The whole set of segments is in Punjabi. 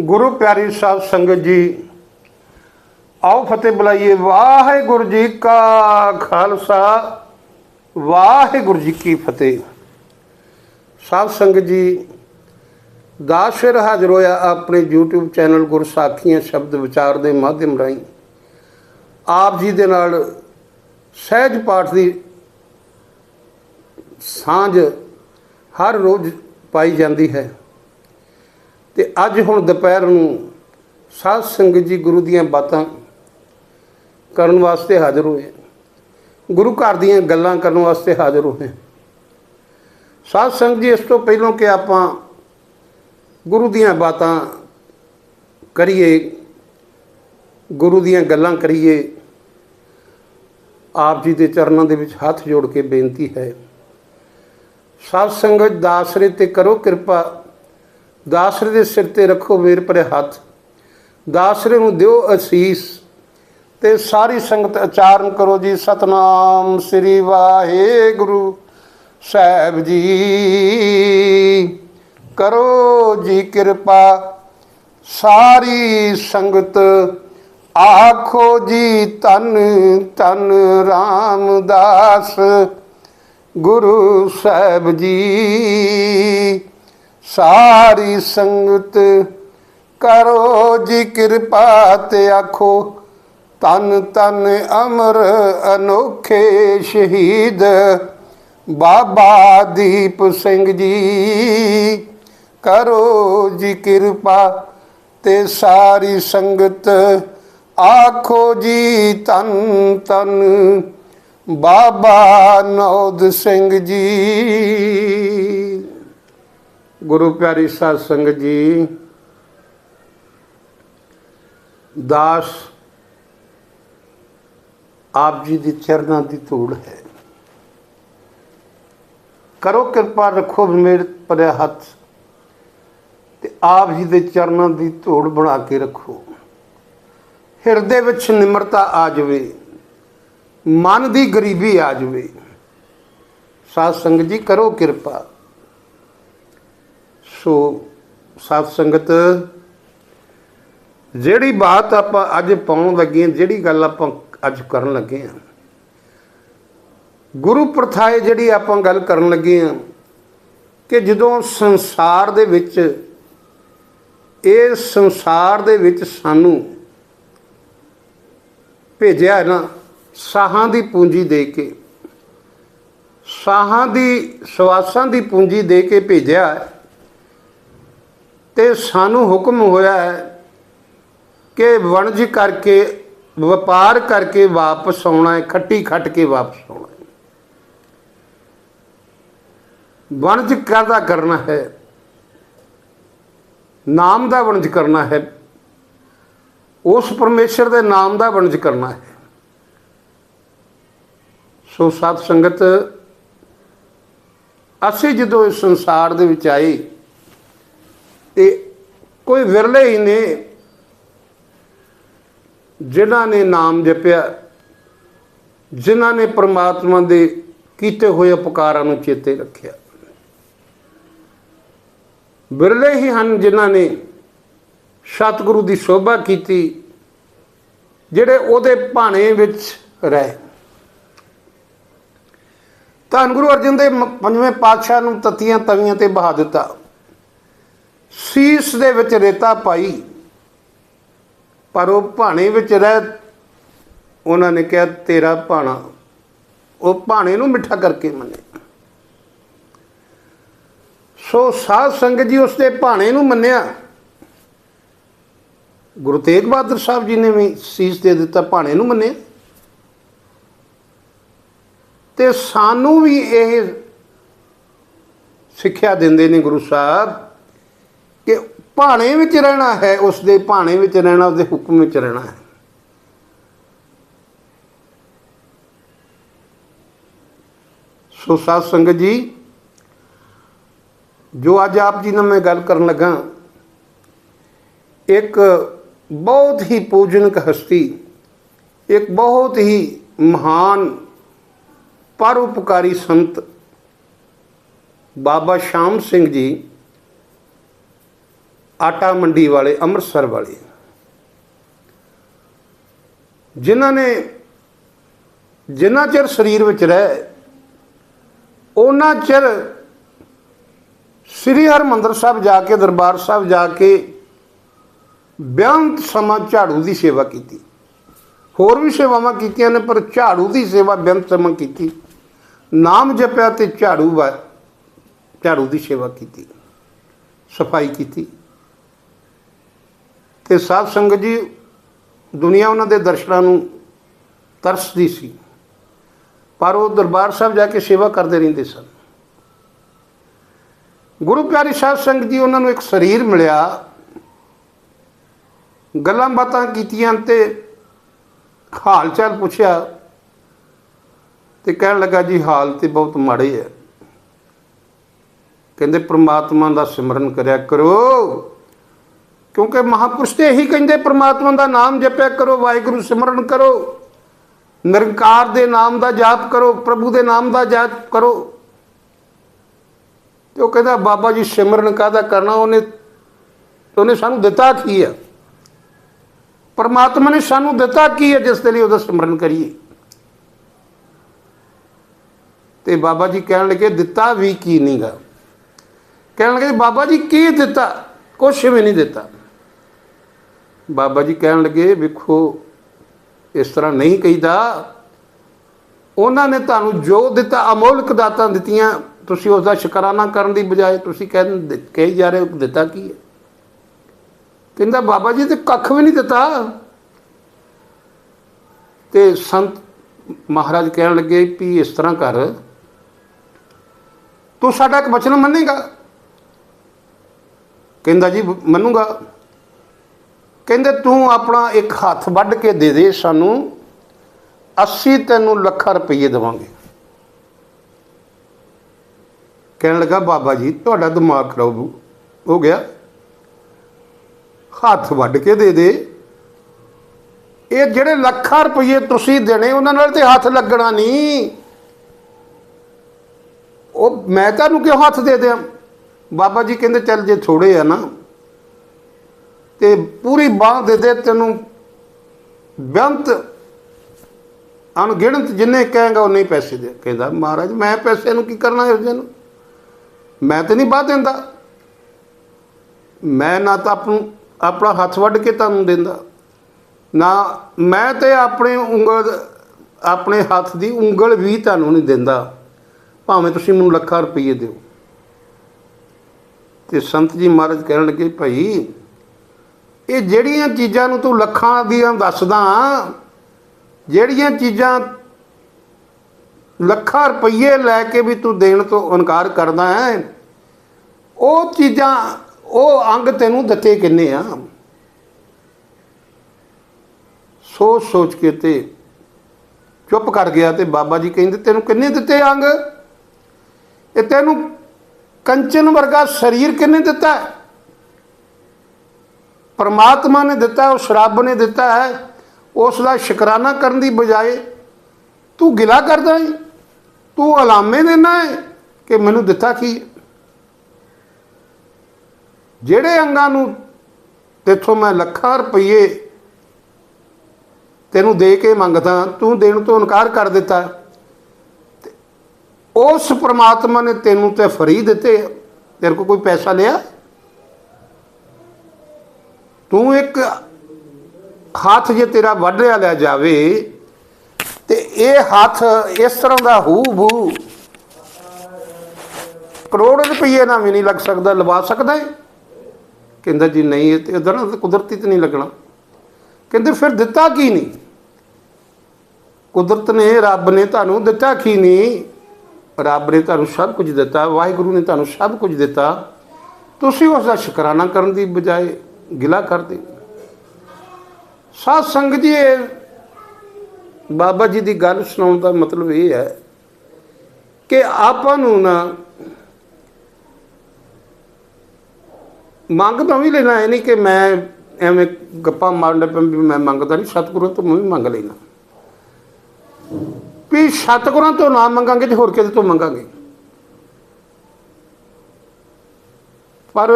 ਗੁਰੂ ਪਿਆਰੀ ਸਾਧ ਸੰਗਤ ਜੀ, ਆਓ ਫਤਿਹ ਬੁਲਾਈਏ। ਵਾਹਿਗੁਰੂ ਜੀ ਕਾ ਖਾਲਸਾ, ਵਾਹਿਗੁਰੂ ਜੀ ਕੀ ਫਤਿਹ। ਸਾਧ ਸੰਗਤ ਜੀ ਦਾਸ ਫਿਰ ਹਾਜ਼ਰ ਹੋਇਆ ਆਪਣੇ YouTube ਚੈਨਲ ਗੁਰਸਾਖੀਆਂ ਸ਼ਬਦ ਵਿਚਾਰ ਦੇ ਮਾਧਿਅਮ ਰਾਹੀਂ। ਆਪ ਜੀ ਦੇ ਨਾਲ ਸਹਿਜ ਪਾਠ ਦੀ ਸਾਂਝ ਹਰ ਰੋਜ਼ ਪਾਈ ਜਾਂਦੀ ਹੈ। ਤੇ ਅੱਜ ਹੁਣ ਦੁਪਹਿਰ ਨੂੰ ਸਾਧ ਸੰਗਤ ਜੀ ਗੁਰੂ ਦੀਆਂ ਬਾਤਾਂ ਕਰਨ ਵਾਸਤੇ ਹਾਜ਼ਰ ਹੋਏ ਗੁਰੂ ਘਰ ਦੀਆਂ ਗੱਲਾਂ ਕਰਨ ਵਾਸਤੇ ਹਾਜ਼ਰ ਹੋਏ ਸਾਧ ਸੰਗਤ ਜੀ, ਇਸ ਤੋਂ ਪਹਿਲਾਂ ਕਿ ਆਪਾਂ ਗੁਰੂ ਦੀਆਂ ਬਾਤਾਂ ਕਰੀਏ, ਗੁਰੂ ਦੀਆਂ ਗੱਲਾਂ ਕਰੀਏ, ਆਪ ਜੀ ਦੇ ਚਰਨਾਂ ਦੇ ਵਿੱਚ ਹੱਥ ਜੋੜ ਕੇ ਬੇਨਤੀ ਹੈ। ਸਾਧ ਸੰਗਤ ਦਾਸਰੇ ਤੇ ਕਰੋ ਕਿਰਪਾ ਦਾਸਰੇ ਦੇ ਸਿਰ ਤੇ ਰੱਖੋ ਮੇਰ ਪਰੇ ਹੱਥ। ਦਾਸਰੇ ਨੂੰ ਦਿਓ ਅਸੀਸ ਤੇ ਸਾਰੀ ਸੰਗਤ ਉਚਾਰਨ ਕਰੋ ਜੀ, ਸਤਨਾਮ ਸ੍ਰੀ ਵਾਹਿਗੁਰੂ ਸਾਹਿਬ ਜੀ। ਕਰੋ ਜੀ ਕਿਰਪਾ, ਸਾਰੀ ਸੰਗਤ ਆਖੋ ਜੀ ਤਨ ਤਨ ਰਾਮਦਾਸ ਗੁਰੂ ਸਾਹਿਬ ਜੀ। ਸਾਰੀ ਸੰਗਤ ਕਰੋ ਜੀ ਕਿਰਪਾ ਤੇ ਆਖੋ ਤਨ ਤਨ ਅਮਰ ਅਨੋਖੇ ਸ਼ਹੀਦ ਬਾਬਾ ਦੀਪ ਸਿੰਘ ਜੀ। ਕਰੋ ਜੀ ਕਿਰਪਾ ਤੇ ਸਾਰੀ ਸੰਗਤ ਆਖੋ ਜੀ ਤਨ ਤਨ ਬਾਬਾ ਨੌਦ ਸਿੰਘ ਜੀ। ਗੁਰੂ ਪਿਆਰੀ ਸਾਧ ਸੰਗਤ ਜੀ, ਦਾਸ ਆਪ ਜੀ ਦੀ ਚਰਨਾਂ ਦੀ ਧੂੜ ਹੈ। ਕਰੋ ਕਿਰਪਾ, ਰੱਖੋ ਮੇਰੇ ਪਰੇ ਹੱਥ ਤੇ ਆਪ ਜੀ ਦੇ ਚਰਨਾਂ ਦੀ ਧੂੜ ਬਣਾ ਕੇ ਰੱਖੋ। ਹਿਰਦੇ ਵਿੱਚ ਨਿਮਰਤਾ ਆ ਜਾਵੇ, ਮਨ ਦੀ ਗਰੀਬੀ ਆ ਜਾਵੇ। ਸਾਧ ਸੰਗਤ ਜੀ, ਕਰੋ ਕਿਰਪਾ। ਸੋ ਸਾਧ ਸੰਗਤ, ਜਿਹੜੀ ਬਾਤ ਆਪਾਂ ਅੱਜ ਪਾਉਣ ਲੱਗੇ ਹਾਂ, ਜਿਹੜੀ ਗੱਲ ਆਪਾਂ ਅੱਜ ਕਰਨ ਲੱਗੇ ਹਾਂ, ਗੁਰੂ ਪ੍ਰਥਾਏ ਜਿਹੜੀ ਆਪਾਂ ਗੱਲ ਕਰਨ ਲੱਗੇ ਹਾਂ, ਕਿ ਜਦੋਂ ਸੰਸਾਰ ਦੇ ਵਿੱਚ, ਇਹ ਸੰਸਾਰ ਦੇ ਵਿੱਚ ਸਾਨੂੰ ਭੇਜਿਆ ਹੈ ਨਾ ਸਾਹਾਂ ਦੀ ਪੂੰਜੀ ਦੇ ਕੇ, ਸਾਹਾਂ ਦੀ ਸਵਾਸਾਂ ਦੀ ਪੂੰਜੀ ਦੇ ਕੇ ਭੇਜਿਆ ਤੇ ਸਾਨੂੰ ਹੁਕਮ ਹੋਇਆ ਹੈ ਕਿ ਵਣਜ ਕਰਕੇ, ਵਪਾਰ ਕਰਕੇ ਵਾਪਸ ਆਉਣਾ ਹੈ, ਖੱਟੀ ਖੱਟ ਕੇ ਵਾਪਸ ਆਉਣਾ ਹੈ। ਵਣਜ ਕਾਹਦਾ ਕਰਨਾ ਹੈ? ਨਾਮ ਦਾ ਵਣਜ ਕਰਨਾ ਹੈ। ਉਸ ਪਰਮੇਸ਼ਰ ਦੇ ਨਾਮ ਦਾ ਵਣਜ ਕਰਨਾ ਹੈ। ਸੋ ਸਾਧ ਸੰਗਤ, ਅਸੀਂ ਜਦੋਂ ਇਸ ਸੰਸਾਰ ਦੇ ਵਿੱਚ ਆਏ ਤੇ ਕੋਈ ਵਿਰਲੇ ਹੀ ਨੇ ਜਿਨ੍ਹਾਂ ਨੇ ਨਾਮ ਜਪਿਆ, ਜਿਨ੍ਹਾਂ ਨੇ ਪ੍ਰਮਾਤਮਾ ਦੇ ਕੀਤੇ ਹੋਏ ਉਪਕਾਰਾਂ ਨੂੰ ਚੇਤੇ ਰੱਖਿਆ। ਵਿਰਲੇ ਹੀ ਹਨ ਜਿਨ੍ਹਾਂ ਨੇ ਸਤਿਗੁਰੂ ਦੀ ਸ਼ੋਭਾ ਕੀਤੀ, ਜਿਹੜੇ ਉਹਦੇ ਭਾਣੇ ਵਿੱਚ ਰਹੇ। ਧੰਨ ਗੁਰੂ ਅਰਜਨ ਦੇ ਪੰਜਵੇਂ ਪਾਤਸ਼ਾਹ ਨੂੰ ਤਤੀਆਂ ਤਵੀਆਂ ਤੇ ਬਹਾ ਦਿੱਤਾ। ਸੀਸ ਦੇ ਵਿੱਚ ਰੇਤਾ ਪਾਈ, ਪਰ ਉਹ ਭਾਣੇ ਵਿੱਚ ਰਹਿ, ਉਹਨਾਂ ਨੇ ਕਿਹਾ, ਤੇਰਾ ਭਾਣਾ। ਉਹ ਭਾਣੇ ਨੂੰ ਮਿੱਠਾ ਕਰਕੇ ਮੰਨੇ। ਸੋ ਸਾਧ ਸੰਗਤ ਜੀ ਉਸ ਦੇ ਭਾਣੇ ਨੂੰ ਮੰਨਿਆ। ਗੁਰੂ ਤੇਗ ਬਹਾਦਰ ਸਾਹਿਬ ਜੀ ਨੇ ਵੀ ਸੀਸ ਦੇ ਦਿੱਤਾ, ਭਾਣੇ ਨੂੰ ਮੰਨਿਆ। ਤੇ ਸਾਨੂੰ ਵੀ ਇਹ ਸਿੱਖਿਆ ਦਿੰਦੇ ਨੇ ਗੁਰੂ ਸਾਹਿਬ। ਕਿ ਭਾਣੇ ਵਿੱਚ ਰਹਿਣਾ ਹੈ ਉਸ ਦੇ ਭਾਣੇ ਵਿੱਚ ਰਹਿਣਾ ਉਸ ਦੇ ਹੁਕਮ ਵਿੱਚ ਰਹਿਣਾ ਹੈ। ਸੋ ਸਾਧ ਸੰਗਤ ਜੀ, ਜੋ ਅੱਜ ਆਪ ਜੀ ਨਾਲ ਮੈਂ ਗੱਲ ਕਰਨ ਲੱਗਾ, ਇੱਕ ਬਹੁਤ ਹੀ ਪੂਜਨਕ ਹਸਤੀ, ਇੱਕ ਬਹੁਤ ਹੀ ਮਹਾਨ ਪਰਉਪਕਾਰੀ ਸੰਤ ਬਾਬਾ ਸ਼ਾਮ ਸਿੰਘ ਜੀ ਆਟਾ ਮੰਡੀ ਵਾਲੇ, ਅੰਮ੍ਰਿਤਸਰ ਵਾਲੇ। ਜਿਨ੍ਹਾਂ ਨੇ, ਜਿੰਨਾ ਚਿਰ ਸਰੀਰ ਵਿੱਚ ਰਹਿ, ਉਹਨਾਂ ਚਿਰ ਸ੍ਰੀ ਹਰਿਮੰਦਰ ਸਾਹਿਬ ਜਾ ਕੇ, ਦਰਬਾਰ ਸਾਹਿਬ ਜਾ ਕੇ ਬੇਅੰਤ ਸਮਾਂ ਝਾੜੂ ਦੀ ਸੇਵਾ ਕੀਤੀ। ਹੋਰ ਵੀ ਸੇਵਾਵਾਂ ਕੀਤੀਆਂ ਨੇ, ਪਰ ਝਾੜੂ ਦੀ ਸੇਵਾ ਬੇਅੰਤ ਸਮਾਂ ਕੀਤੀ। ਨਾਮ ਜਪਿਆ ਤੇ ਝਾੜੂ ਵਾ, ਝਾੜੂ ਦੀ ਸੇਵਾ ਕੀਤੀ। ਸਫ਼ਾਈ ਕੀਤੀ। ਤੇ ਸਾਧ ਸੰਗਤ ਜੀ ਦੁਨੀਆ ਉਹਨਾਂ ਦੇ ਦਰਸ਼ਨਾਂ ਨੂੰ ਤਰਸਦੀ ਸੀ। ਪਰ ਉਹ ਦਰਬਾਰ ਸਾਹਿਬ ਜਾ ਕੇ ਸੇਵਾ ਕਰਦੇ ਰਹਿੰਦੇ ਸਨ। ਗੁਰੂ ਪਿਆਰੀ ਸਾਧ ਸੰਗਤ ਜੀ, ਉਹਨਾਂ ਨੂੰ ਇੱਕ ਸਰੀਰ ਮਿਲਿਆ। ਗੱਲਾਂ ਬਾਤਾਂ ਕੀਤੀਆਂ ਤੇ ਹਾਲ ਚਾਲ ਪੁੱਛਿਆ ਤੇ ਕਹਿਣ ਲੱਗਾ, ਜੀ, ਹਾਲ ਤੇ ਬਹੁਤ ਮਾੜੇ ਹੈ ਕਹਿੰਦੇ, ਪ੍ਰਮਾਤਮਾ ਦਾ ਸਿਮਰਨ ਕਰਿਆ ਕਰੋ। ਕਿਉਂਕਿ ਮਹਾਪੁਰਸ਼ ਤੇ ਇਹੀ ਕਹਿੰਦੇ, ਪ੍ਰਮਾਤਮਾ ਦਾ ਨਾਮ ਜਪਿਆ ਕਰੋ, ਵਾਹਿਗੁਰੂ ਸਿਮਰਨ ਕਰੋ, ਨਿਰੰਕਾਰ ਦੇ ਨਾਮ ਦਾ ਜਾਪ ਕਰੋ, ਪ੍ਰਭੂ ਦੇ ਨਾਮ ਦਾ ਜਾਪ ਕਰੋ। ਤੇ ਉਹ ਕਹਿੰਦਾ, ਬਾਬਾ ਜੀ ਸਿਮਰਨ ਕਾਹਦਾ ਕਰਨਾ, ਉਹਨੇ ਉਹਨੇ ਸਾਨੂੰ ਦਿੱਤਾ ਕੀ ਹੈ ਪਰਮਾਤਮਾ ਨੇ ਸਾਨੂੰ ਦਿੱਤਾ ਕੀ ਹੈ ਜਿਸ ਦੇ ਲਈ ਉਹਦਾ ਸਿਮਰਨ ਕਰੀਏ? ਤੇ ਬਾਬਾ ਜੀ ਕਹਿਣ ਲੱਗੇ, ਦਿੱਤਾ ਵੀ ਕੀ ਨਹੀਂਗਾ ਕਹਿਣ ਲੱਗੇ, ਬਾਬਾ ਜੀ ਕੀ ਦਿੱਤਾ? ਕੁਛ ਵੀ ਨਹੀਂ ਦਿੱਤਾ। ਬਾਬਾ ਜੀ ਕਹਿਣ ਲੱਗੇ, ਵੇਖੋ, ਇਸ ਤਰ੍ਹਾਂ ਨਹੀਂ ਕਹੀਦਾ। ਉਹਨਾਂ ਨੇ ਤੁਹਾਨੂੰ ਜੋ ਦਿੱਤਾ, ਅਮੋਲਕ ਦਾਤਾਂ ਦਿੱਤੀਆਂ, ਤੁਸੀਂ ਉਸ ਦਾ ਸ਼ੁਕਰਾਨਾ ਕਰਨ ਦੀ ਬਜਾਏ ਤੁਸੀਂ ਕਹਿੰਦੇ ਕਹੀ ਜਾ ਰਹੇ ਹੋ, ਦਿੱਤਾ ਕੀ ਹੈ? ਕਹਿੰਦਾ, ਬਾਬਾ ਜੀ ਤੇ ਕੱਖ ਵੀ ਨਹੀਂ ਦਿੱਤਾ। ਤੇ ਸੰਤ ਮਹਾਰਾਜ ਕਹਿਣ ਲੱਗੇ ਵੀ, ਇਸ ਤਰ੍ਹਾਂ ਕਰ। ਤੂੰ ਸਾਡਾ ਇੱਕ ਵਚਨ ਮੰਨੇਗਾ? ਕਹਿੰਦਾ ਜੀ, ਮੰਨੂਗਾ। ਕਹਿੰਦੇ ਤੂੰ ਆਪਣਾ ਇੱਕ ਹੱਥ ਵੱਢ ਕੇ ਦੇ ਦੇ ਸਾਨੂੰ 80 ਤੈਨੂੰ ਲੱਖਾਂ ਰੁਪਏ ਦੇਵਾਂਗੇ। ਕਹਿਣ ਲੱਗਾ, ਬਾਬਾ ਜੀ, ਤੁਹਾਡਾ ਦਿਮਾਗ ਖਰਾਬ ਹੋ- ਗਿਆ। ਹੱਥ ਵੱਢ ਕੇ ਦੇ ਦੇ। ਇਹ ਜਿਹੜੇ ਲੱਖਾਂ ਰੁਪਏ ਤੁਸੀਂ ਦੇਣੇ, ਉਹਨਾਂ ਨਾਲ ਤੇ ਹੱਥ ਲੱਗਣਾ ਨਹੀਂ। ਉਹ ਮੈਂ ਤੁਹਾਨੂੰ ਕਿਉਂ ਹੱਥ ਦੇ ਦਿਆਂ? ਬਾਬਾ ਜੀ ਕਹਿੰਦੇ, ਚੱਲ ਜੇ ਥੋੜੇ ਆ ਨਾ ਤੇ ਪੂਰੀ ਬਾਹ ਦੇ ਦੇ ਤੈਨੂੰ ਬੇਅੰਤ, ਅਣਗਿਣਤ ਜਿੰਨੇ ਕਹੇਗਾ ਉਨੇ ਹੀ ਪੈਸੇ ਦੇ। ਕਹਿੰਦਾ, ਮਹਾਰਾਜ, ਮੈਂ ਪੈਸੇ ਨੂੰ ਕੀ ਕਰਨਾ ਇਸ ਨੂੰ? ਮੈਂ ਤੇ ਨਹੀਂ ਬਾਹ ਦਿੰਦਾ। ਮੈਂ ਨਾ ਤਾਂ ਆਪ ਨੂੰ ਆਪਣਾ ਹੱਥ ਵੱਢ ਕੇ ਤੁਹਾਨੂੰ ਦਿੰਦਾ। ਨਾ ਮੈਂ ਤੇ ਆਪਣੇ ਉਂਗਲ, ਆਪਣੇ ਹੱਥ ਦੀ ਉਂਗਲ ਵੀ ਤੁਹਾਨੂੰ ਨਹੀਂ ਦਿੰਦਾ। ਭਾਵੇਂ ਤੁਸੀਂ ਮੈਨੂੰ ਲੱਖਾਂ ਰੁਪਏ ਦਿਓ। ਤੇ ਸੰਤ ਜੀ ਮਹਾਰਾਜ ਕਹਿਣ ਲੱਗੇ, ਭਾਈ ਇਹ ਜਿਹੜੀਆਂ ਚੀਜ਼ਾਂ ਨੂੰ ਤੂੰ ਲੱਖਾਂ ਦੀਆਂ ਦੱਸਦਾ, ਜਿਹੜੀਆਂ ਚੀਜ਼ਾਂ ਲੱਖਾਂ ਰੁਪਏ ਲੈ ਕੇ ਵੀ ਤੂੰ ਦੇਣ ਤੋਂ ਇਨਕਾਰ ਕਰਦਾ ਹੈ, ਉਹ ਚੀਜ਼ਾਂ, ਉਹ ਅੰਗ ਤੈਨੂੰ ਦਿੱਤੇ ਕਿੰਨੇ ਆ? ਸੋਚ ਸੋਚ ਕੇ ਤੇ ਚੁੱਪ ਕਰ ਗਿਆ ਤੇ ਬਾਬਾ ਜੀ ਕਹਿੰਦੇ, ਤੈਨੂੰ ਕਿੰਨੇ ਦਿੱਤੇ ਅੰਗ? ਇਹ ਤੈਨੂੰ ਕੰਚਨ ਵਰਗਾ ਸਰੀਰ ਕਿੰਨੇ ਦਿੱਤਾ? ਹੈ ਪਰਮਾਤਮਾ ਨੇ ਦਿੱਤਾ ਉਹ ਸ਼ਰਾਬ ਨੇ ਦਿੱਤਾ ਹੈ, ਉਸ ਦਾ ਸ਼ੁਕਰਾਨਾ ਕਰਨ ਦੀ ਬਜਾਏ ਤੂੰ ਗਿਲਾ ਕਰਦਾ ਹੈ ਤੂੰ ਅਲਾਮੇ ਦੇਣਾ ਹੈ ਕਿ ਮੈਨੂੰ ਦਿੱਤਾ ਕੀ ਜਿਹੜੇ ਅੰਗਾਂ ਨੂੰ ਤੇਥੋਂ ਮੈਂ ਲੱਖਾਂ ਰੁਪਏ ਤੈਨੂੰ ਦੇ ਕੇ ਮੰਗਦਾ, ਤੂੰ ਦੇਣ ਤੋਂ ਇਨਕਾਰ ਕਰ ਦਿੱਤਾ ਉਸ ਪ੍ਰਮਾਤਮਾ ਨੇ ਤੈਨੂੰ ਤੇ ਫਰੀ ਦਿੱਤੇ, ਤੇਰੇ ਕੋਲ ਕੋਈ ਪੈਸਾ ਲਿਆ? ਤੂੰ ਇੱਕ ਹੱਥ ਜੇ ਤੇਰਾ ਵੱਢਿਆ ਲਿਆ ਜਾਵੇ, ਤੇ ਇਹ ਹੱਥ ਇਸ ਤਰ੍ਹਾਂ ਦਾ ਹੂ ਬੂ ਕਰੋੜ ਰੁਪਏ ਨਾਲ ਵੀ ਨਹੀਂ ਲੱਗ ਸਕਦਾ, ਲਵਾ ਸਕਦਾ ਹੈ? ਕਹਿੰਦਾ ਜੀ ਨਹੀਂ, ਇਹ ਤੇ ਉਹਦਾ ਨਾ ਕੁਦਰਤੀ ਤੇ ਨਹੀਂ ਲੱਗਣਾ। ਕਹਿੰਦੇ ਫਿਰ ਦਿੱਤਾ ਕੀ ਨਹੀਂ? ਕੁਦਰਤ ਨੇ, ਰੱਬ ਨੇ ਤੁਹਾਨੂੰ ਦਿੱਤਾ ਕੀ ਨਹੀਂ? ਰੱਬ ਨੇ ਤੁਹਾਨੂੰ ਸਭ ਕੁਝ ਦਿੱਤਾ, ਵਾਹਿਗੁਰੂ ਨੇ ਤੁਹਾਨੂੰ ਸਭ ਕੁਝ ਦਿੱਤਾ। ਤੁਸੀਂ ਉਸ ਦਾ ਸ਼ੁਕਰਾਨਾ ਕਰਨ ਦੀ ਬਜਾਏ ਗਿਲਾ ਕਰਦੇ ਸਾਧ ਸੰਗਤ ਜੀ ਬਾਬਾ ਜੀ ਦੀ ਗੱਲ ਸੁਣਾਉਣ ਦਾ ਮਤਲਬ ਇਹ ਹੈ ਕਿ ਆਪਾਂ ਨੂੰ ਨਾ ਮੰਗ ਤਾਂ ਵੀ ਲੈਣਾ ਇਹ ਨਹੀਂ ਕਿ ਮੈਂ ਐਵੇਂ ਗੱਪਾਂ ਮਾਰਨ ਲੱਗ ਪਿਆ ਵੀ ਮੈਂ ਮੰਗਦਾ ਨਹੀਂ, ਸਤਿਗੁਰਾਂ ਤੋਂ ਮੈਂ ਵੀ ਮੰਗ ਲੈਣਾ ਵੀ ਸਤਿਗੁਰਾਂ ਤੋਂ ਨਾ ਮੰਗਾਂਗੇ ਤੇ ਹੋਰ ਕਿਹਦੇ ਤੋਂ ਮੰਗਾਂਗੇ? ਪਰ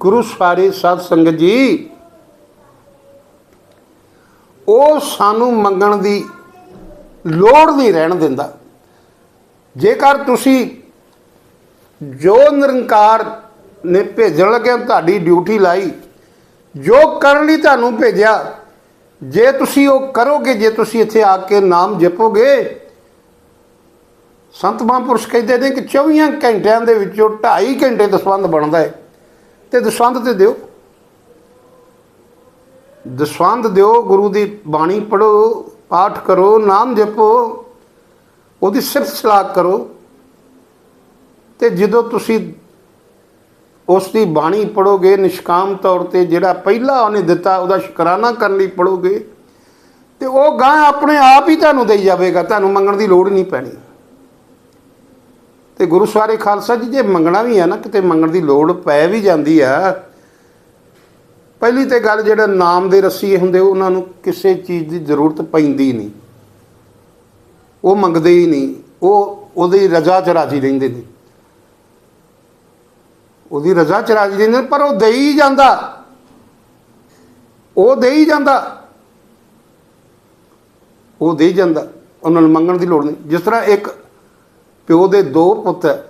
ਗੁਰੂ ਸਾਰੇ ਸਾਧ ਸੰਗਤ ਜੀ, ਉਹ ਸਾਨੂੰ ਮੰਗਣ ਦੀ ਲੋੜ ਨਹੀਂ ਰਹਿਣ ਦਿੰਦਾ। ਜੇਕਰ ਤੁਸੀਂ ਜੋ ਨਿਰੰਕਾਰ ਨੇ ਭੇਜਣ ਲੱਗਿਆ ਤੁਹਾਡੀ ਡਿਊਟੀ ਲਾਈ, ਜੋ ਕਰਨ ਲਈ ਤੁਹਾਨੂੰ ਭੇਜਿਆ, ਜੇ ਤੁਸੀਂ ਉਹ ਕਰੋਗੇ, ਜੇ ਤੁਸੀਂ ਇੱਥੇ ਆ ਕੇ ਨਾਮ ਜਪੋਗੇ, ਸੰਤ ਮਹਾਂਪੁਰਸ਼ ਕਹਿੰਦੇ ਨੇ ਕਿ 24 ਘੰਟਿਆਂ ਦੇ ਵਿੱਚੋਂ 2.5 ਘੰਟੇ ਦਾ ਸੰਬੰਧ ਬਣਦਾ ਹੈ। ਤੇ ਦਸਵੰਧ ਤੇ ਦਿਓ। ਦਸਵੰਧ ਦਿਓ, ਗੁਰੂ ਦੀ ਬਾਣੀ ਪੜੋ ਪਾਠ ਕਰੋ, ਨਾਮ ਜਪੋ, ਉਹਦੀ ਸਿਫਤ ਸਲਾਹ ਕਰੋ। ਤੇ ਜਦੋਂ ਤੁਸੀਂ ਉਸ ਦੀ ਬਾਣੀ ਪੜੋਗੇ ਨਿਸ਼ਕਾਮ ਤੌਰ ਤੇ ਜਿਹੜਾ ਪਹਿਲਾ ਉਹਨੇ ਦਿੱਤਾ, ਉਹਦਾ ਸ਼ੁਕਰਾਨਾ ਕਰਨ ਲਈ ਪੜੋਗੇ ਤੇ ਉਹ ਗਾਂ ਆਪਣੇ ਆਪ ਹੀ ਤੁਹਾਨੂੰ ਦੇਈ ਜਾਵੇਗਾ, ਤੁਹਾਨੂੰ ਮੰਗਣ ਦੀ ਲੋੜ ਨਹੀਂ ਪੈਣੀ। ਤੇ ਗੁਰੂ ਸਵਾਰੇ ਖਾਲਸਾ ਜੀ ਜੇ ਮੰਗਣਾ ਵੀ ਹੈ ਨਾ, ਕਿਤੇ ਮੰਗਣ ਦੀ ਲੋੜ ਪੈ ਵੀ ਜਾਂਦੀ ਆ। ਪਹਿਲੀ ਤੇ ਗੱਲ ਜਿਹੜਾ ਨਾਮ ਦੇ ਰੱਸੀ ਹੁੰਦੇ, ਉਹਨਾਂ ਨੂੰ ਕਿਸੇ ਚੀਜ਼ ਦੀ ਜ਼ਰੂਰਤ ਪੈਂਦੀ ਨਹੀਂ। ਉਹ ਮੰਗਦੇ ਹੀ ਨਹੀਂ। ਉਹ ਉਹਦੀ ਰਜ਼ਾ ਚ ਰਾਜੀ ਰਹਿੰਦੇ ਨੇ। ਉਹਦੀ ਰਜ਼ਾ ਚ ਰਾਜੀ ਰਹਿੰਦੇ ਨੇ, ਪਰ ਉਹ ਦੇ ਹੀ ਜਾਂਦਾ। ਉਹ ਦੇ ਹੀ ਜਾਂਦਾ। ਉਹ ਦੇ ਜਾਂਦਾ। ਉਹਨਾਂ ਨੂੰ ਮੰਗਣ ਦੀ ਲੋੜ ਨਹੀਂ। ਜਿਸ ਤਰ੍ਹਾਂ ਇੱਕ ਪਿਓ ਦੇ ਦੋ ਪੁੱਤ ਹੈ।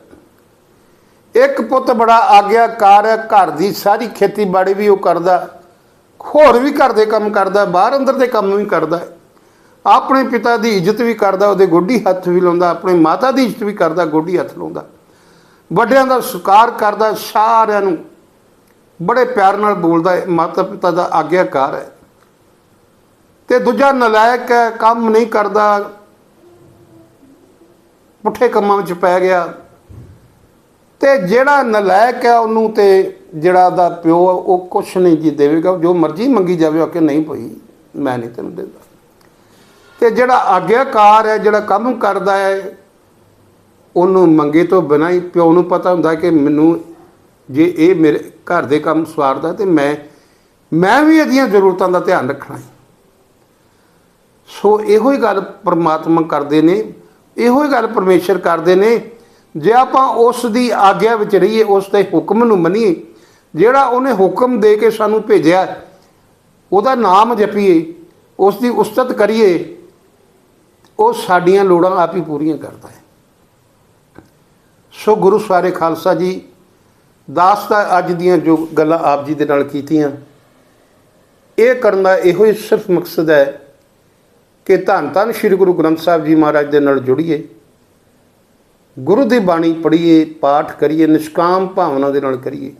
ਇੱਕ ਪੁੱਤ ਬੜਾ ਆਗਿਆਕਾਰ ਹੈ, ਘਰ ਦੀ ਸਾਰੀ ਖੇਤੀਬਾੜੀ ਵੀ ਉਹ ਕਰਦਾ ਹੋਰ ਵੀ ਘਰ ਦੇ ਕੰਮ ਕਰਦਾ ਬਾਹਰ ਅੰਦਰ ਦੇ ਕੰਮ ਵੀ ਕਰਦਾ ਆਪਣੇ ਪਿਤਾ ਦੀ ਇੱਜ਼ਤ ਵੀ ਕਰਦਾ ਉਹਦੇ ਗੋਡੀ ਹੱਥ ਵੀ ਲਾਉਂਦਾ ਆਪਣੀ ਮਾਤਾ ਦੀ ਇੱਜ਼ਤ ਵੀ ਕਰਦਾ ਗੋਡੀ ਹੱਥ ਲਾਉਂਦਾ ਵੱਡਿਆਂ ਦਾ ਸਤਿਕਾਰ ਕਰਦਾ ਸਾਰਿਆਂ ਨੂੰ ਬੜੇ ਪਿਆਰ ਨਾਲ ਬੋਲਦਾ ਹੈ, ਮਾਤਾ ਪਿਤਾ ਦਾ ਆਗਿਆਕਾਰ ਹੈ। ਤੇ ਦੂਜਾ ਨਲਾਇਕ ਹੈ, ਕੰਮ ਨਹੀਂ ਕਰਦਾ ਪੁੱਠੇ ਕੰਮਾਂ ਵਿੱਚ ਪੈ ਗਿਆ। ਤੇ ਜਿਹੜਾ ਨਲਾਇਕ ਆ ਉਹਨੂੰ ਤੇ ਜਿਹੜਾ ਦਾ ਪਿਓ ਆ, ਉਹ ਕੁਛ ਨਹੀਂ ਜੀ ਦੇਵੇਗਾ। ਜੋ ਮਰਜ਼ੀ ਮੰਗੀ ਜਾਵੇ ਉਹ ਕਿ ਨਹੀਂ ਭਈ ਮੈਂ ਨਹੀਂ ਤੈਨੂੰ ਦਿੰਦਾ। ਤੇ ਜਿਹੜਾ ਆਗਿਆਕਾਰ ਹੈ ਜਿਹੜਾ ਕੰਮ ਕਰਦਾ ਹੈ ਉਹਨੂੰ ਮੰਗੇ ਤੋਂ ਬਿਨਾਂ ਹੀ ਪਿਓ ਨੂੰ ਪਤਾ ਹੁੰਦਾ ਕਿ ਮੈਨੂੰ ਜੇ ਇਹ ਮੇਰੇ ਘਰ ਦੇ ਕੰਮ ਸਵਾਰਦਾ ਤੇ ਮੈਂ ਮੈਂ ਵੀ ਇਹਦੀਆਂ ਜ਼ਰੂਰਤਾਂ ਦਾ ਧਿਆਨ ਰੱਖਣਾ ਹੈ। ਸੋ ਇਹੋ ਹੀ ਗੱਲ ਪਰਮਾਤਮਾ ਕਰਦੇ ਨੇ। ਇਹੋ ਹੀ ਗੱਲ ਪਰਮੇਸ਼ਰ ਕਰਦੇ ਨੇ। ਜੇ ਆਪਾਂ ਉਸ ਦੀ ਆਗਿਆ ਵਿੱਚ ਰਹੀਏ, ਉਸ ਦੇ ਹੁਕਮ ਨੂੰ ਮੰਨੀਏ, ਜਿਹੜਾ ਉਹਨੇ ਹੁਕਮ ਦੇ ਕੇ ਸਾਨੂੰ ਭੇਜਿਆ, ਉਹਦਾ ਨਾਮ ਜਪੀਏ, ਉਸ ਦੀ ਉਸਤਤ ਕਰੀਏ, ਉਹ ਸਾਡੀਆਂ ਲੋੜਾਂ ਆਪ ਹੀ ਪੂਰੀਆਂ ਕਰਦਾ ਹੈ। ਸੋ ਗੁਰੂ ਸਾਰੇ ਖਾਲਸਾ ਜੀ, ਦਾਸ ਦਾ ਅੱਜ ਦੀਆਂ ਜੋ ਗੱਲਾਂ ਆਪ ਜੀ ਦੇ ਨਾਲ ਕੀਤੀਆਂ, ਇਹ ਕਰਨ ਦਾ ਇਹੋ ਹੀ ਸਿਰਫ ਮਕਸਦ ਹੈ ਕਿ ਧੰਨ ਧੰਨ ਸ੍ਰੀ ਗੁਰੂ ਗ੍ਰੰਥ ਸਾਹਿਬ ਜੀ ਮਹਾਰਾਜ ਦੇ ਨਾਲ ਜੁੜੀਏ। ਗੁਰੂ ਦੀ ਬਾਣੀ ਪੜ੍ਹੀਏ, ਪਾਠ ਕਰੀਏ, ਨਿਸ਼ਕਾਮ ਭਾਵਨਾ ਦੇ ਨਾਲ ਕਰੀਏ।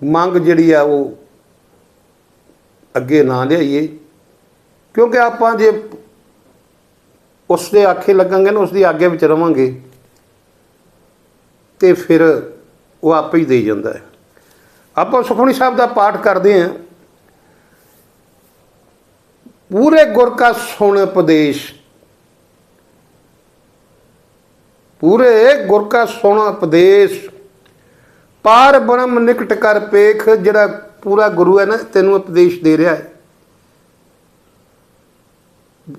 ਮੰਗ ਜਿਹੜੀ ਆ ਉਹ ਅੱਗੇ ਨਾ ਲਿਆਈਏ, ਕਿਉਂਕਿ ਆਪਾਂ ਜੇ ਉਸ ਦੇ ਆਖੇ ਲੱਗਾਂਗੇ ਨਾ, ਉਸ ਦੀ ਆਗੇ ਵਿੱਚ ਰਵਾਂਗੇ, ਤੇ ਫਿਰ ਉਹ ਆਪੇ ਹੀ ਦੇਈ ਜਾਂਦਾ ਹੈ। ਆਪਾਂ ਸੁਖਮਨੀ ਸਾਹਿਬ ਦਾ ਪਾਠ ਕਰਦੇ ਹਾਂ। ਪੂਰੇ ਗੁਰ ਕਾ ਸੁਣ ਉਪਦੇਸ਼। ਪੂਰੇ ਗੁਰ ਕਾ ਸੁਣ ਉਪਦੇਸ਼। ਪਾਰ ਬ੍ਰਹਮ ਨਿਕਟ ਕਰ ਪੇਖ, ਜਿਹੜਾ ਪੂਰਾ ਗੁਰੂ ਹੈ ਨਾ, ਤੈਨੂੰ ਉਪਦੇਸ਼ ਦੇ ਰਿਹਾ ਹੈ।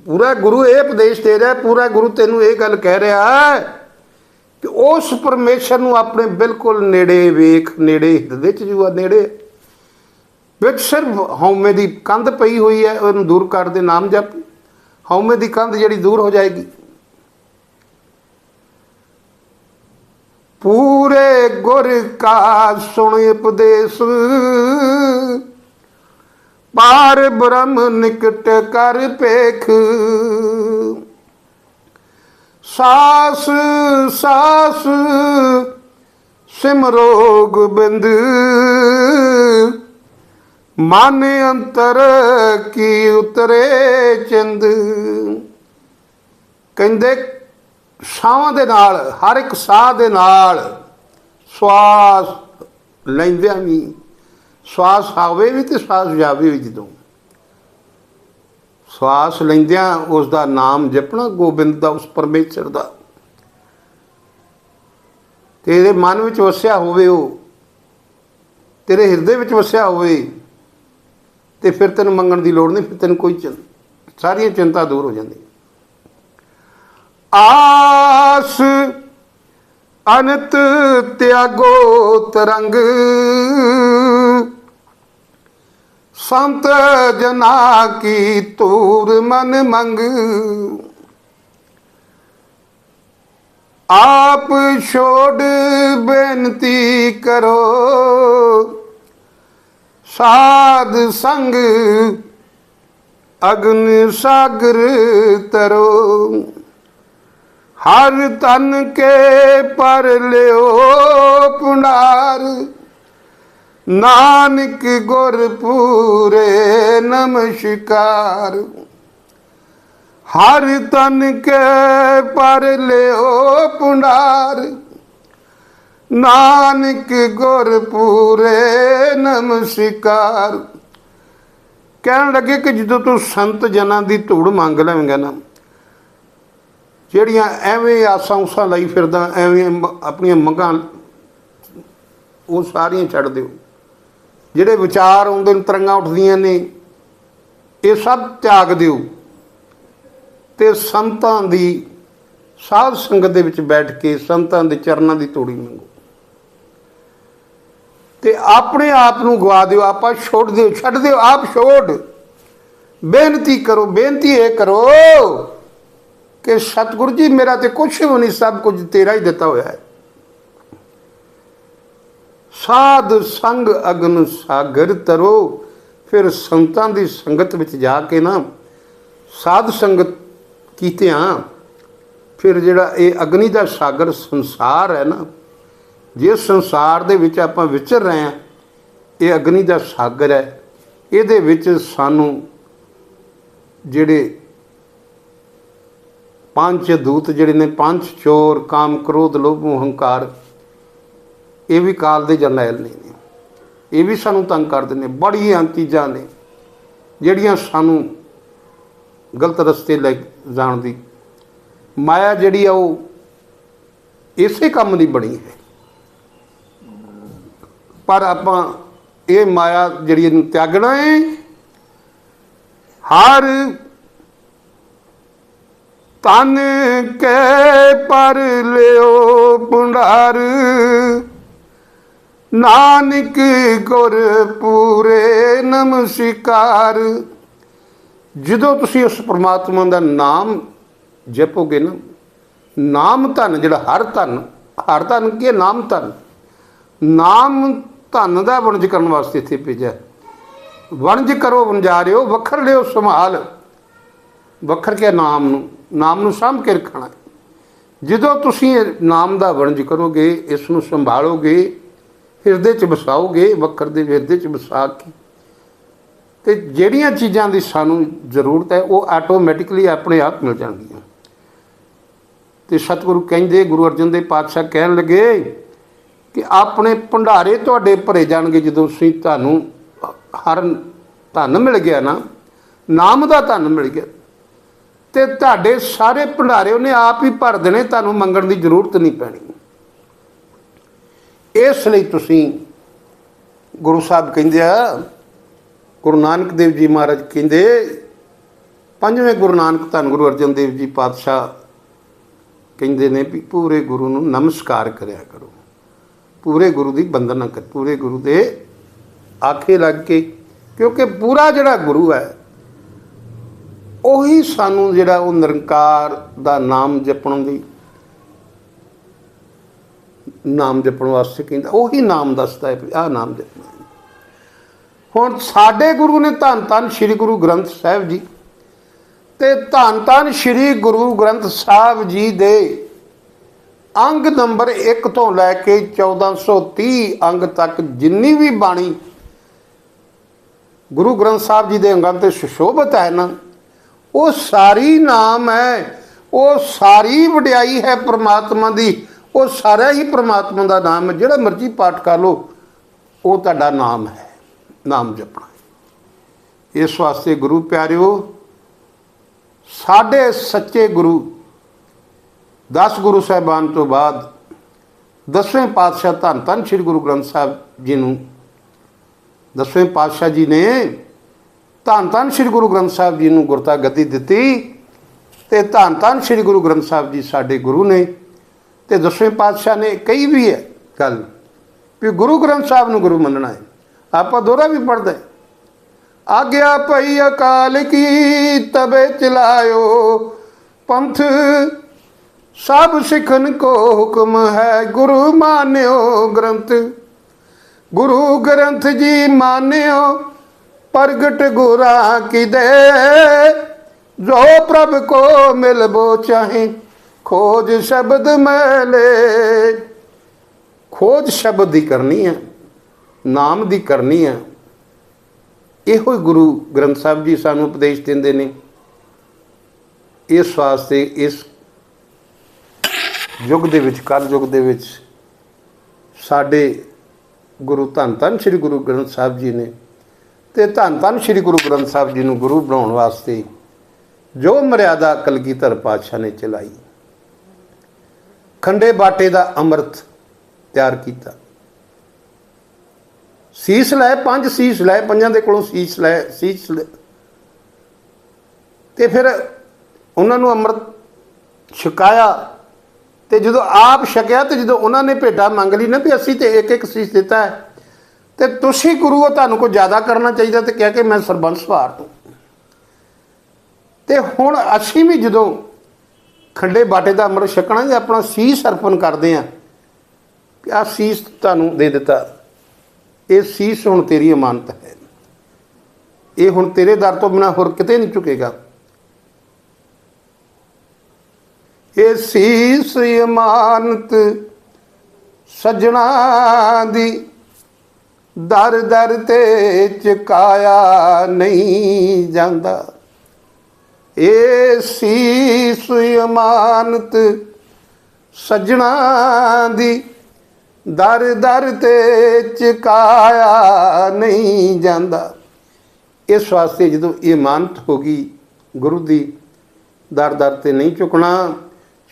ਪੂਰਾ ਗੁਰੂ ਇਹ ਉਪਦੇਸ਼ ਦੇ ਰਿਹਾ, ਪੂਰਾ ਗੁਰੂ ਤੈਨੂੰ ਇਹ ਗੱਲ ਕਹਿ ਰਿਹਾ ਕਿ ਉਸ ਪਰਮੇਸ਼ਰ ਨੂੰ ਆਪਣੇ ਬਿਲਕੁਲ ਨੇੜੇ ਵੇਖ, ਨੇੜੇ ਹਿਰਦੇ ਚ ਜੂਆ, ਨੇੜੇ। ਵਿੱਚ ਸਿਰਫ ਹਉਮੈ ਦੀ ਕੰਧ ਪਈ ਹੋਈ ਹੈ, ਉਹਨੂੰ ਦੂਰ ਕਰ ਦੇ ਨਾਮ ਜਪ। ਹਉਮੈ ਦੀ ਕੰਧ ਜਿਹੜੀ ਦੂਰ ਹੋ ਜਾਏਗੀ। ਪੂਰੇ ਗੁਰ ਕਾ ਸੁਣ ਉਪਦੇਸ਼। ਪਾਰ ਬ੍ਰਹਮ ਨਿਕਟ ਕਰ ਪੇਖ ਸਾਸ ਸਾਸ ਸਿਮਰੋ ਗੋਬਿੰਦ ਮਨ ਅੰਤਰ ਕੀ ਉਤਰੇ ਚਿੰਦ? ਕਹਿੰਦੇ ਸਾਹਾਂ ਦੇ ਨਾਲ, ਹਰ ਇੱਕ ਸਾਹ ਦੇ ਨਾਲ ਸਵਾਸ ਲੈਂਦਿਆਂ ਵੀ। ਸਵਾਸ ਆਵੇ ਵੀ ਤੇ ਸਵਾਸ ਜਾਵੇ ਵੀ ਜਦੋਂ। ਸਵਾਸ ਲੈਂਦਿਆਂ ਉਸ ਦਾ ਨਾਮ ਜਪਣਾ, ਗੋਬਿੰਦ ਦਾ, ਉਸ ਪਰਮੇਸ਼ਰ ਦਾ। ਤੇਰੇ ਮਨ ਵਿੱਚ ਵਸਿਆ ਹੋਵੇ ਉਹ, ਤੇਰੇ ਹਿਰਦੇ ਵਿੱਚ ਵਸਿਆ ਹੋਵੇ ਤੇ ਫਿਰ ਤੈਨੂੰ ਮੰਗਣ ਦੀ ਲੋੜ ਨਹੀਂ, ਫਿਰ ਤੈਨੂੰ ਕੋਈ ਸਾਰੀਆਂ ਚਿੰਤਾ ਦੂਰ ਹੋ ਜਾਂਦੀਆਂ ਆਸ ਅਨਤ ਤਿਆਗੋ ਤਰੰਗ, ਸੰਤ ਜਨਾ ਕੀ ਤੂਰ ਮਨ ਮੰਗ। ਆਪ ਛੋੜ ਬੇਨਤੀ ਕਰੋ ਸਾਧ ਸੰਗ ਅਗਨ ਸਾਗਰ ਤਰੋ। ਹਰ ਤਨ ਕੇ ਪਰ ਲਿਓ ਪੁੰਡਾਰ ਨਾਨਕ ਗੁਰ ਪੂਰੇ ਨਮਸਕਾਰ। ਹਰ ਤਨ ਕੇ ਪਰ ਲਿਓ ਪੁੰਡਾਰ ਨਾਨਕ ਗੁਰ ਪੂਰੇ ਨਮਸਕਾਰ ਕਹਿਣ ਲੱਗੇ ਕਿ ਜਦੋਂ ਤੂੰ ਸੰਤ ਜਨਾਂ ਦੀ ਧੂੜ ਮੰਗ ਲਵੇਂਗਾ ਨਾ, ਜਿਹੜੀਆਂ ਐਵੇਂ ਆਸਾਂ ਉਸਾਂ ਲਈ ਫਿਰਦਾ, ਐਵੇਂ ਆਪਣੀਆਂ ਮੰਗਾਂ ਉਹ ਸਾਰੀਆਂ ਛੱਡ ਦਿਓ। ਜਿਹੜੇ ਵਿਚਾਰ ਆਉਂਦੇ ਨੇ, ਤਰੰਗਾਂ ਉੱਠਦੀਆਂ ਨੇ, ਇਹ ਸਭ ਤਿਆਗ ਦਿਓ। ਤੇ ਸੰਤਾਂ ਦੀ ਸਾਧ ਸੰਗਤ ਦੇ ਵਿੱਚ ਬੈਠ ਕੇ ਸੰਤਾਂ ਦੇ ਚਰਨਾਂ ਦੀ ਧੂੜੀ ਮੰਗੋ। ਤੇ ਆਪਣੇ ਆਪ ਨੂੰ ਗਵਾ ਦਿਓ, ਆਪਾਂ ਛੋੜ ਦਿਓ, ਛੱਡ ਦਿਓ, ਆਪ ਛੋੜ। ਬੇਨਤੀ ਕਰੋ, ਬੇਨਤੀ ਇਹ ਕਰੋ ਕਿ ਸਤਿਗੁਰੂ ਜੀ, ਮੇਰਾ ਤੇ ਕੁਝ ਵੀ ਨਹੀਂ, ਸਭ ਕੁਝ ਤੇਰਾ ਹੀ ਦਿੱਤਾ ਹੋਇਆ ਹੈ। ਸਾਧ ਸੰਗ ਅਗਨ ਸਾਗਰ ਤਰੋ, ਫਿਰ ਸੰਤਾਂ ਦੀ ਸੰਗਤ ਵਿੱਚ ਜਾ ਕੇ ਨਾ ਸਾਧ ਸੰਗਤ ਕੀਤੇ ਆ ਫਿਰ ਜਿਹੜਾ ਇਹ ਅਗਨੀ ਦਾ ਸਾਗਰ ਸੰਸਾਰ ਹੈ ਨਾ ਜਿਸ ਸੰਸਾਰ ਦੇ ਵਿੱਚ ਆਪਾਂ ਵਿਚਰ ਰਹੇ ਹਾਂ, ਇਹ ਅਗਨੀ ਦਾ ਸਾਗਰ ਹੈ। ਇਹਦੇ ਵਿੱਚ ਸਾਨੂੰ ਜਿਹੜੇ ਪੰਜ ਦੂਤ, ਜਿਹੜੇ ਨੇ ਪੰਜ ਚੋਰ, ਕਾਮ, ਕ੍ਰੋਧ, ਲੋਭ, ਹੰਕਾਰ, ਇਹ ਵੀ ਕਾਲ ਦੇ ਜਰਨੈਲ ਨੇ। ਇਹ ਵੀ ਸਾਨੂੰ ਤੰਗ ਕਰਦੇ ਨੇ। ਬੜੀਆਂ ਚੀਜ਼ਾਂ ਨੇ, ਜਿਹੜੀਆਂ ਸਾਨੂੰ ਗਲਤ ਰਸਤੇ ਲੈ ਜਾਣ ਦੀ। ਮਾਇਆ ਜਿਹੜੀ ਆ ਉਹ ਇਸੇ ਕੰਮ ਦੀ ਬਣੀ ਹੈ। ਪਰ ਆਪਾਂ ਇਹ ਮਾਇਆ ਜਿਹੜੀ ਇਹਨੂੰ ਤਿਆਗਣਾ ਹੈ, ਹਰ ਤਨ ਕੇ ਪਰ ਲਿਓ ਪੁੰਡਾਰ ਨਾਨਕ ਗੁਰ ਪੂਰੇ ਨਮਸਕਾਰ ਜਦੋਂ ਤੁਸੀਂ ਉਸ ਪ੍ਰਮਾਤਮਾ ਦਾ ਨਾਮ ਜਪੋਗੇ ਨਾ, ਨਾਮ ਧਨ ਜਿਹੜਾ ਹਰ ਧਨ ਹਰ ਧਨ ਕੀ ਹੈ? ਨਾਮ ਧਨ ਨਾਮ ਧਨ ਦਾ ਵਣਜ ਕਰਨ ਵਾਸਤੇ ਇੱਥੇ ਭੇਜਿਆ। ਵਣਜ ਕਰੋ, ਵਣਜਾਰਿਓ, ਵਖਰ ਲਿਓ ਸੰਭਾਲ। ਵਖਰ ਕੇ ਨਾਮ ਨੂੰ ਨਾਮ ਨੂੰ ਸਾਂਭ ਕੇ ਰੱਖਣਾ। ਜਦੋਂ ਤੁਸੀਂ ਨਾਮ ਦਾ ਵਣਜ ਕਰੋਗੇ, ਇਸ ਨੂੰ ਸੰਭਾਲੋਗੇ, ਹਿਰਦੇ 'ਚ ਵਸਾਓਗੇ, ਵਖਰ ਦੇ ਹਿਰਦੇ 'ਚ ਵਸਾ ਕੇ। ਤੇ ਜਿਹੜੀਆਂ ਚੀਜ਼ਾਂ ਦੀ ਸਾਨੂੰ ਜ਼ਰੂਰਤ ਹੈ, ਉਹ ਆਟੋਮੈਟਿਕਲੀ ਆਪਣੇ ਆਪ ਮਿਲ ਜਾਣਗੀਆਂ। ਤੇ ਸਤਿਗੁਰੂ ਕਹਿੰਦੇ, ਗੁਰੂ ਅਰਜਨ ਦੇਵ ਪਾਤਸ਼ਾਹ ਕਹਿਣ ਲੱਗੇ ਕਿ ਆਪਣੇ ਭੰਡਾਰੇ ਤੁਹਾਡੇ ਭਰੇ ਜਾਣਗੇ ਜਦੋਂ ਤੁਸੀਂ ਤੁਹਾਨੂੰ ਹਰ ਧਨ ਮਿਲ ਗਿਆ ਨਾ, ਨਾਮ ਦਾ ਧਨ ਮਿਲ ਗਿਆ। ਤੇ ਤੁਹਾਡੇ ਸਾਰੇ ਭੰਡਾਰੇ ਉਹਨੇ ਆਪ ਹੀ ਭਰ ਦੇਣੇ, ਤੁਹਾਨੂੰ ਮੰਗਣ ਦੀ ਜ਼ਰੂਰਤ ਨਹੀਂ ਪੈਣੀ। ਇਸ ਲਈ ਤੁਸੀਂ ਗੁਰੂ ਸਾਹਿਬ ਕਹਿੰਦੇ ਆ, ਗੁਰੂ ਨਾਨਕ ਦੇਵ ਜੀ ਮਹਾਰਾਜ ਕਹਿੰਦੇ, ਪੰਜਵੇਂ ਗੁਰੂ ਨਾਨਕ ਧੰਨ ਗੁਰੂ ਅਰਜਨ ਦੇਵ ਜੀ ਪਾਤਸ਼ਾਹ ਕਹਿੰਦੇ ਨੇ ਵੀ ਪੂਰੇ ਗੁਰੂ ਨੂੰ ਨਮਸਕਾਰ ਕਰਿਆ ਕਰੋ। ਪੂਰੇ ਗੁਰੂ ਦੀ ਬੰਦਨਾ ਕਰ ਪੂਰੇ ਗੁਰੂ ਦੇ ਆਖੇ ਲੱਗ ਕੇ, ਕਿਉਂਕਿ ਪੂਰਾ ਜਿਹੜਾ ਗੁਰੂ ਹੈ, ਉਹੀ ਸਾਨੂੰ ਜਿਹੜਾ ਉਹ ਨਿਰੰਕਾਰ ਦਾ ਨਾਮ ਜਪਣ ਦੀ, ਨਾਮ ਜਪਣ ਵਾਸਤੇ ਕਹਿੰਦਾ, ਉਹੀ ਨਾਮ ਦੱਸਦਾ ਹੈ ਆਹ ਨਾਮ ਜਪਣਾ ਹੁਣ ਸਾਡੇ ਗੁਰੂ ਨੇ ਧੰਨ ਧੰਨ ਸ੍ਰੀ ਗੁਰੂ ਗ੍ਰੰਥ ਸਾਹਿਬ ਜੀ ਤੇ ਧੰਨ ਧੰਨ ਸ੍ਰੀ ਗੁਰੂ ਗ੍ਰੰਥ ਸਾਹਿਬ ਜੀ ਦੇ ਅੰਗ ਨੰਬਰ 1 ਤੋਂ ਲੈ ਕੇ 1430 ਅੰਗ ਤੱਕ ਜਿੰਨੀ ਵੀ ਬਾਣੀ ਗੁਰੂ ਗ੍ਰੰਥ ਸਾਹਿਬ ਜੀ ਦੇ ਅੰਗਾਂ ਤੇ ਸੁਸ਼ੋਭਿਤ ਹੈ ਨਾ, ਉਹ ਸਾਰੀ ਨਾਮ ਹੈ, ਉਹ ਸਾਰੀ ਵਡਿਆਈ ਹੈ ਪ੍ਰਮਾਤਮਾ ਦੀ, ਉਹ ਸਾਰਾ ਹੀ ਪ੍ਰਮਾਤਮਾ ਦਾ ਨਾਮ ਹੈ, ਜਿਹੜਾ ਮਰਜ਼ੀ ਪਾਠ ਕਰ ਲੋ ਉਹ ਤੁਹਾਡਾ ਨਾਮ ਹੈ, ਨਾਮ ਜਪਣਾ ਇਸ ਵਾਸਤੇ ਗੁਰੂ ਪਿਆਰਿਓ, ਸਾਡੇ ਸੱਚੇ ਗੁਰੂ 10 ਗੁਰੂ ਸਾਹਿਬਾਨ ਤੋਂ ਬਾਅਦ ਦਸਵੇਂ ਪਾਤਸ਼ਾਹ ਧੰਨ ਧੰਨ ਸ੍ਰੀ ਗੁਰੂ ਗ੍ਰੰਥ ਸਾਹਿਬ ਜੀ ਨੂੰ ਦਸਵੇਂ ਪਾਤਸ਼ਾਹ ਜੀ ਨੇ ਧੰਨ ਧੰਨ ਸ੍ਰੀ ਗੁਰੂ ਗ੍ਰੰਥ ਸਾਹਿਬ ਜੀ ਨੂੰ ਗੁਰਤਾ ਗਤੀ ਦਿੱਤੀ ਤੇ ਧੰਨ ਧੰਨ ਸ੍ਰੀ ਗੁਰੂ ਗ੍ਰੰਥ ਸਾਹਿਬ ਜੀ ਸਾਡੇ ਗੁਰੂ ਨੇ ਤੇ ਦਸਵੇਂ ਪਾਤਸ਼ਾਹ ਨੇ ਕਹੀ ਵੀ ਹੈ ਗੱਲ ਵੀ ਗੁਰੂ ਗ੍ਰੰਥ ਸਾਹਿਬ ਨੂੰ ਗੁਰੂ ਮੰਨਣਾ ਹੈ। ਆਪਾਂ ਦੋਹਰਾ ਵੀ ਪੜ੍ਹਦੇ ਆਗਿਆ ਪਈ ਅਕਾਲ ਕੀ ਤਬੇ ਚਲਾਇਓ, ਪੰਥ ਸਭ ਸਿੱਖਨ ਕੋ ਹੁਕਮ ਹੈ, ਗੁਰੂ ਮਾਨਿਓ ਗ੍ਰੰਥ। ਗੁਰੂ ਗ੍ਰੰਥ ਜੀ ਮਾਨਿਓ, ਪ੍ਰਗਟ ਗੁਰਾਂ ਕੀ ਦੇ ਜੋ ਪ੍ਰਭ ਕੋ ਮਿਲਬੋ ਚਾਹੇ, ਖੋਜ ਸ਼ਬਦ ਮੈਲੇ। ਖੋਜ ਸ਼ਬਦ ਦੀ ਕਰਨੀ ਹੈ ਨਾਮ ਦੀ ਕਰਨੀ ਹੈ ਇਹੋ ਹੀ ਗੁਰੂ ਗ੍ਰੰਥ ਸਾਹਿਬ ਜੀ ਸਾਨੂੰ ਉਪਦੇਸ਼ ਦਿੰਦੇ ਨੇ। ਇਸ ਵਾਸਤੇ ਇਸ ਯੁੱਗ ਦੇ ਵਿੱਚ, ਕਲ ਯੁੱਗ ਦੇ ਵਿੱਚ ਸਾਡੇ ਗੁਰੂ ਧੰਨ ਧੰਨ ਸ੍ਰੀ ਗੁਰੂ ਗ੍ਰੰਥ ਸਾਹਿਬ ਜੀ ਨੇ ਤੇ ਧੰਨ ਧੰਨ ਸ੍ਰੀ ਗੁਰੂ ਗ੍ਰੰਥ ਸਾਹਿਬ ਜੀ ਨੂੰ ਗੁਰੂ ਬਣਾਉਣ ਵਾਸਤੇ ਜੋ ਮਰਿਆਦਾ ਕਲਗੀਧਰ ਪਾਤਸ਼ਾਹ ਨੇ ਚਲਾਈ, ਖੰਡੇ ਬਾਟੇ ਦਾ ਅੰਮ੍ਰਿਤ ਤਿਆਰ ਕੀਤਾ। ਸੀਸ ਲੈ, ਪੰਜ ਸੀਸ ਲੈ, ਪੰਜਾਂ ਦੇ ਕੋਲੋਂ ਸੀਸ ਲੈ ਸੀਸ ਲੈ। ਤੇ ਫਿਰ ਉਹਨਾਂ ਨੂੰ ਅੰਮ੍ਰਿਤ ਛਕਾਇਆ ਤੇ ਜਦੋਂ ਆਪ ਛਕਿਆ ਤੇ ਜਦੋਂ ਉਹਨਾਂ ਨੇ ਭੇਟਾ ਮੰਗ ਲਈ ਨਾ ਵੀ ਅਸੀਂ ਤੇ ਇੱਕ ਇੱਕ ਸੀਸ ਦਿੱਤਾ ਹੈ, ਤੇ ਤੁਸੀਂ ਗੁਰੂ ਉਹ ਤੁਹਾਨੂੰ ਕੋਈ ਜ਼ਿਆਦਾ ਕਰਨਾ ਚਾਹੀਦਾ ਤੇ ਕਹਿ ਕੇ ਮੈਂ ਸਰਬੰਸ ਭਾਰ ਤੋਂ। ਤੇ ਹੁਣ ਅਸੀਂ ਵੀ ਜਦੋਂ ਖੰਡੇ ਬਾਟੇ ਦਾ ਅੰਮ੍ਰਿਤ ਛਕਣਾ ਜਾਂ ਆਪਣਾ ਸੀਸ ਅਰਪਣ ਕਰਦੇ ਆ ਕਿ ਆ ਸੀਸ ਤੁਹਾਨੂੰ ਦੇ ਦਿੱਤਾ। ਇਹ ਸੀਸ ਹੁਣ ਤੇਰੀ ਅਮਾਨਤ ਹੈ। ਇਹ ਹੁਣ ਤੇਰੇ ਦਰ ਤੋਂ ਬਿਨਾ ਹੋਰ ਕਿਤੇ ਨਹੀਂ ਝੁਕੇਗਾ। ਇਹ ਸੀਸ ਅਮਾਨਤ ਸਜਣਾ ਦੀ ਦਰ ਦਰ ਤੇ ਚਕਾਇਆ ਨਹੀਂ ਜਾਂਦਾ। ਇਹ ਸੀਸ ਅਮਾਨਤ ਸਜਣਾ ਦੀ ਦਰ ਦਰ ਤੇ ਚਕਾਇਆ ਨਹੀਂ ਜਾਂਦਾ। ਇਸ ਵਾਸਤੇ ਜਦੋਂ ਇਹ ਮਾਨਤ ਹੋ ਗਈ, ਗੁਰੂ ਦੀ ਦਰ ਦਰ ਤੇ ਨਹੀਂ ਝੁਕਣਾ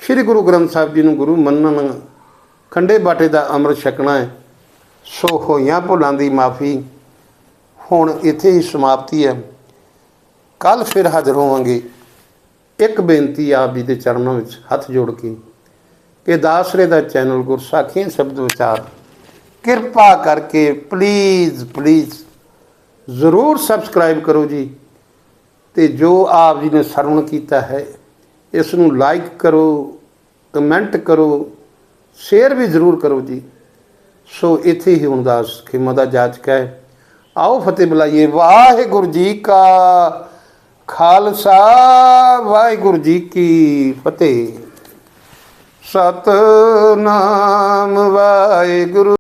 ਸ੍ਰੀ ਗੁਰੂ ਗ੍ਰੰਥ ਸਾਹਿਬ ਜੀ ਨੂੰ ਗੁਰੂ ਮੰਨਣ ਖੰਡੇ ਬਾਟੇ ਦਾ ਅੰਮ੍ਰਿਤ ਛਕਣਾ ਹੈ। ਸੋ ਹੋਈਆਂ ਭੁੱਲਾਂ ਦੀ ਮਾਫੀ ਹੁਣ ਇੱਥੇ ਹੀ ਸਮਾਪਤੀ ਹੈ। ਕੱਲ ਫਿਰ ਹਾਜ਼ਰ ਹੋਵਾਂਗੇ। ਇੱਕ ਬੇਨਤੀ ਆਪ ਜੀ ਦੇ ਚਰਨਾਂ ਵਿੱਚ ਹੱਥ ਜੋੜ ਕੇ ਕਿ ਦਾਸਰੇ ਦਾ ਚੈਨਲ ਗੁਰਸਾਖੀਆਂ ਸ਼ਬਦ ਵਿਚਾਰ ਕਿਰਪਾ ਕਰਕੇ ਪਲੀਜ਼ ਪਲੀਜ਼ ਜ਼ਰੂਰ ਸਬਸਕ੍ਰਾਈਬ ਕਰੋ ਜੀ। ਤੇ ਜੋ ਆਪ ਜੀ ਨੇ ਸਰਵਣ ਕੀਤਾ ਹੈ ਇਸ ਨੂੰ ਲਾਈਕ ਕਰੋ ਕਮੈਂਟ ਕਰੋ ਸ਼ੇਅਰ ਵੀ ਜ਼ਰੂਰ ਕਰੋ ਜੀ। ਸੋ ਇੱਥੇ ਹੀ ਹੁਣ ਦਾਸ ਖਿਮਾ ਦਾ ਜਾਚਕ ਹੈ ਆਓ ਫਤਿਹ ਬੁਲਾਈਏ। ਵਾਹਿਗੁਰੂ ਜੀ ਕਾ ਖਾਲਸਾ, ਵਾਹਿਗੁਰੂ ਜੀ ਕੀ ਫਤਿਹ। ਸਤਨਾਮ ਵਾਹਿਗੁਰੂ।